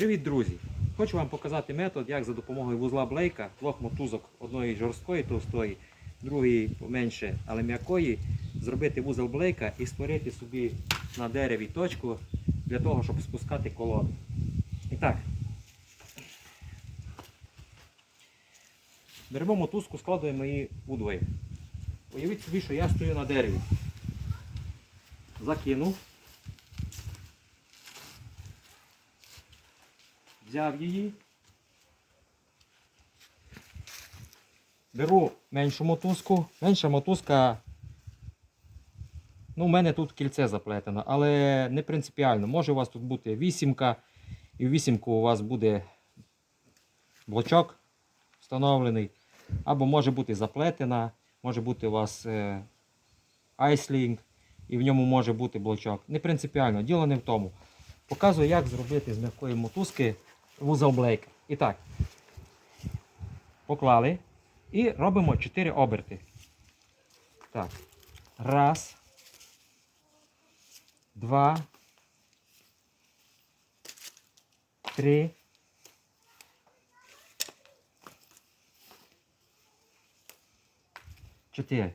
Привіт, друзі! Хочу вам показати метод, як за допомогою вузла блейка, двох мотузок, одної жорсткої товстої, другої поменше, але м'якої, зробити вузол блейка і створити собі на дереві точку для того, щоб спускати колоду. І так. Беремо мотузку, складуємо її удвоє. Уявіть собі, що я стою на дереві. Закинув. Взяв її. Беру меншу мотузку. Менша мотузка. Ну, у мене тут кільце заплетено, але не принципіально. Може у вас тут бути вісімка, і в вісімку у вас буде блочок встановлений. Або може бути заплетена, може бути у вас е, айслінг, і в ньому може бути блочок. Не принципіально, діло не в тому. Показую, як зробити з м'якої мотузки вузол блейка. І так, поклали і робимо 4 оберти. Так. Раз. Два. Три. Чотири.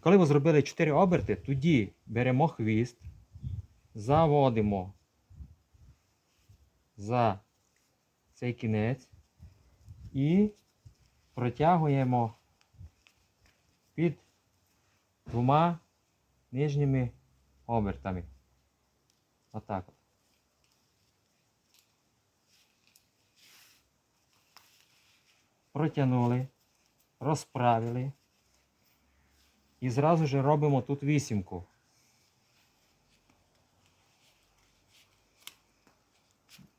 Коли ви зробили 4 оберти, тоді беремо хвіст, заводимо за цей кінець і протягуємо під двома нижніми обертами. Отак от. Протягнули, розправили. І зразу ж робимо тут вісімку.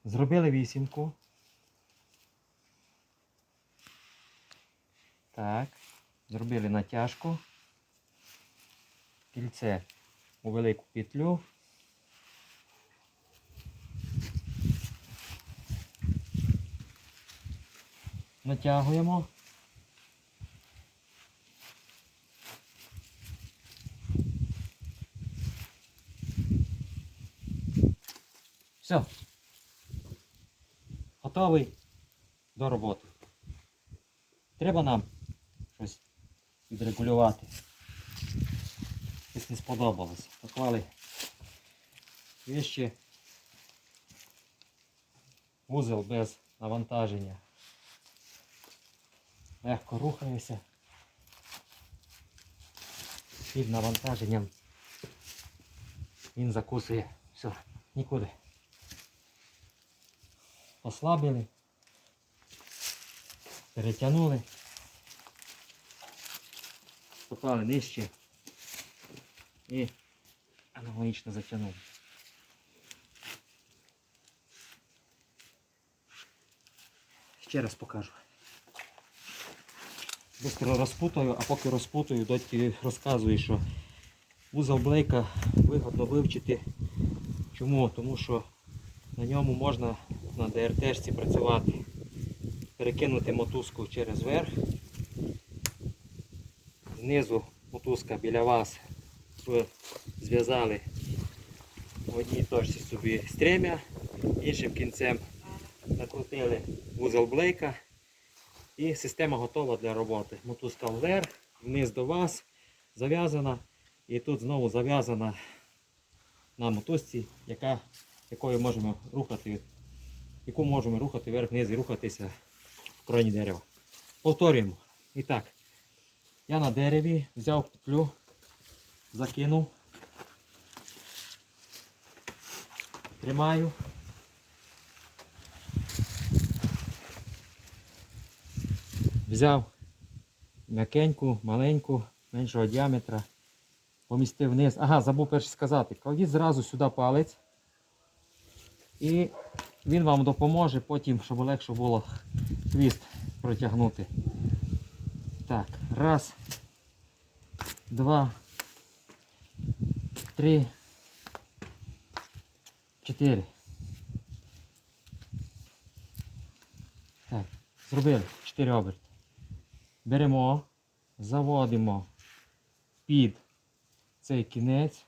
Зробили вісімку. Так. Зробили натяжку. Кільце у велику петлю. Натягуємо. Все. Готовий до роботи. Треба нам щось відрегулювати. Щось не сподобалося. Поклали вещі. Вузол без навантаження. Легко рухається. Під навантаженням він закусує. Все, нікуди. Послабили, перетягнули, поклали нижче і аналогічно затягнули. Ще раз покажу. Быстро розпутаю, а поки розпутаю, доті розказую, що вузол блейка вигодно вивчити. Чому? Тому що на ньому можна на ДРТшці працювати. Перекинути мотузку через верх. Знизу мотузка біля вас ви зв'язали в одній точці собі стрем'я, іншим кінцем накрутили вузол блейка і система готова для роботи. Мотузка вверх, вниз до вас зав'язана і тут знову зав'язана на мотузці, яка, якою можемо рухати, яку можемо рухати вверх-вниз і рухатися в кроні дерева. Повторюємо. І так, я на дереві взяв петлю, закинув, тримаю. Взяв м'якеньку, маленьку, меншого діаметра, помістив вниз. Ага, забув перше сказати. Кладіть зразу сюди палець. І він вам допоможе потім, щоб легше було хвіст протягнути. Так, раз, два, три, чотири. Так, зробили чотири оберти. Беремо, заводимо під цей кінець.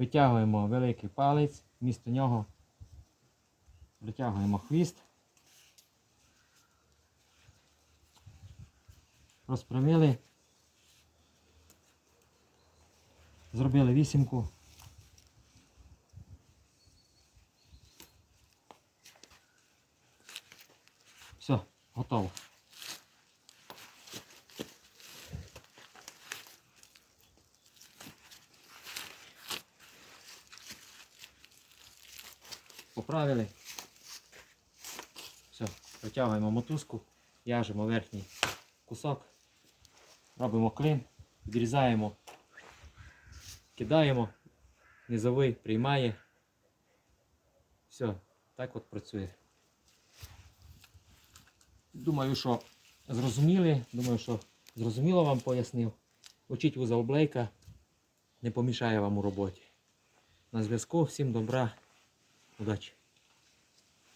Витягуємо великий палець, вмісто нього витягуємо хвіст. Розпрямили. Зробили вісімку. Все, готово. Поправили. Все, витягуємо мотузку, в'яжемо верхній кусок, робимо клин, відрізаємо, кидаємо, низовий приймає. Все, так от працює. Думаю, що зрозуміли, думаю, що зрозуміло вам пояснив. Учіть вузол Блейка, не помішає вам у роботі. На зв'язку, всім добра, удачі!